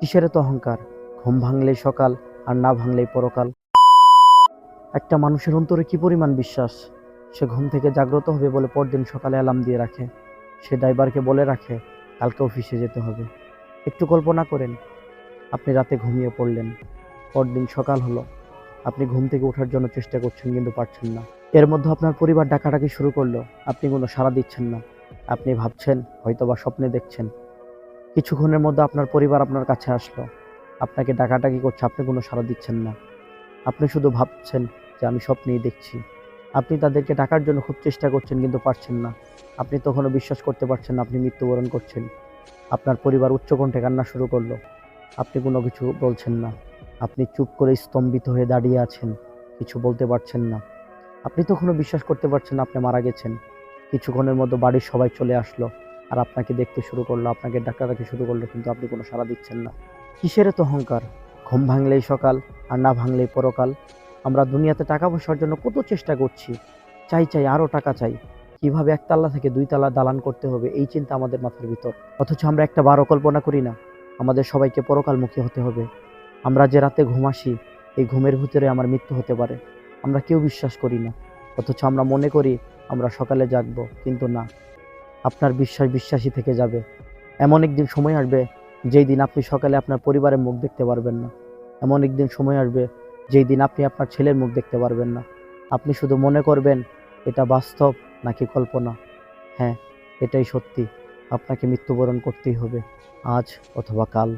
কিসের তো অহংকার? ঘুম ভাঙলেই সকাল আর না ভাঙলেই পরকাল। একটা মানুষের অন্তরে কি পরিমাণ বিশ্বাস? সে ঘুম থেকে জাগ্রত হবে বলে পরদিন সকালে অ্যালার্ম দিয়ে রাখে। সে ড্রাইভারকে বলে রাখে, কালকে অফিসে যেতে হবে। একটু কল্পনা করেন, আপনি রাতে ঘুমিয়ে পড়লেন। পরদিন সকাল হলো। আপনি ঘুম থেকে ওঠার জন্য চেষ্টা করছেন কিন্তু পারছেন না। এর মধ্যে আপনার পরিবার ডাকাডাকি শুরু করল। আপনি কোনো সাড়া দিচ্ছেন না। আপনি ভাবছেন হয়তো বা স্বপ্নে দেখছেন। কিছুক্ষণের মধ্যে আপনার পরিবার আপনার কাছে আসলো। আপনাকে ডাকাডাকি করছে, আপনি কোনো সাড়া দিচ্ছেন না। আপনি শুধু ভাবছেন যে আমি স্বপ্নেই দেখছি। আপনি তাদেরকে ডাকার জন্য খুব চেষ্টা করছেন কিন্তু পারছেন না। আপনি তখনও বিশ্বাস করতে পারছেন না, আপনি মৃত্যুবরণ করছেন। আপনার পরিবার উচ্চকণ্ঠে কান্না শুরু করল। আপনি কোনো কিছু বলছেন না। আপনি চুপ করে স্তম্ভিত হয়ে দাঁড়িয়ে আছেন। কিছু বলতে পারছেন না। আপনি তখনও বিশ্বাস করতে পারছেন আপনি মারা গেছেন। কিছুক্ষণের মধ্যে বাড়ির সবাই চলে আসলো। আর আপনাকে দেখতে শুরু করল, আপনাকে ডাক্তারকে শুরু করল, কিন্তু আপনি কোনো সাড়া দিচ্ছেন না। কিসের তো অহংকার? ঘুম ভাঙলেই সকাল, আর না ভাঙলেই পরকাল। আমরা দুনিয়াতে টাকা পয়সার জন্য কত চেষ্টা করছি। চাই চাই আরও টাকা চাই। কীভাবে একতলা থেকে দুই তালা দালান করতে হবে, এই চিন্তা আমাদের মাথার ভিতর। অথচ আমরা একটা বারো কল্পনা করি না, আমাদের সবাইকে পরকালমুখী হতে হবে। আমরা যে রাতে ঘুম আসি, এই ঘুমের ভিতরে আমার মৃত্যু হতে পারে। আমরা কেউ বিশ্বাস করি না। অথচ আমরা মনে করি, আমরা সকালে জাগবো, কিন্তু না। আপনার বিশ্বাস বিশ্বাসী থেকে যাবে। এমন একদিন সময় আসবে, যেই দিন আপনি সকালে আপনার পরিবারের মুখ দেখতে পারবেন না। এমন একদিন সময় আসবে, যেই দিন আপনি আপনার ছেলের মুখ দেখতে পারবেন না। আপনি শুধু মনে করবেন, এটা বাস্তব নাকি কল্পনা? হ্যাঁ এটাই সত্যি। আপনাকে মৃত্যুবরণ করতেই হবে, আজ অথবা কাল।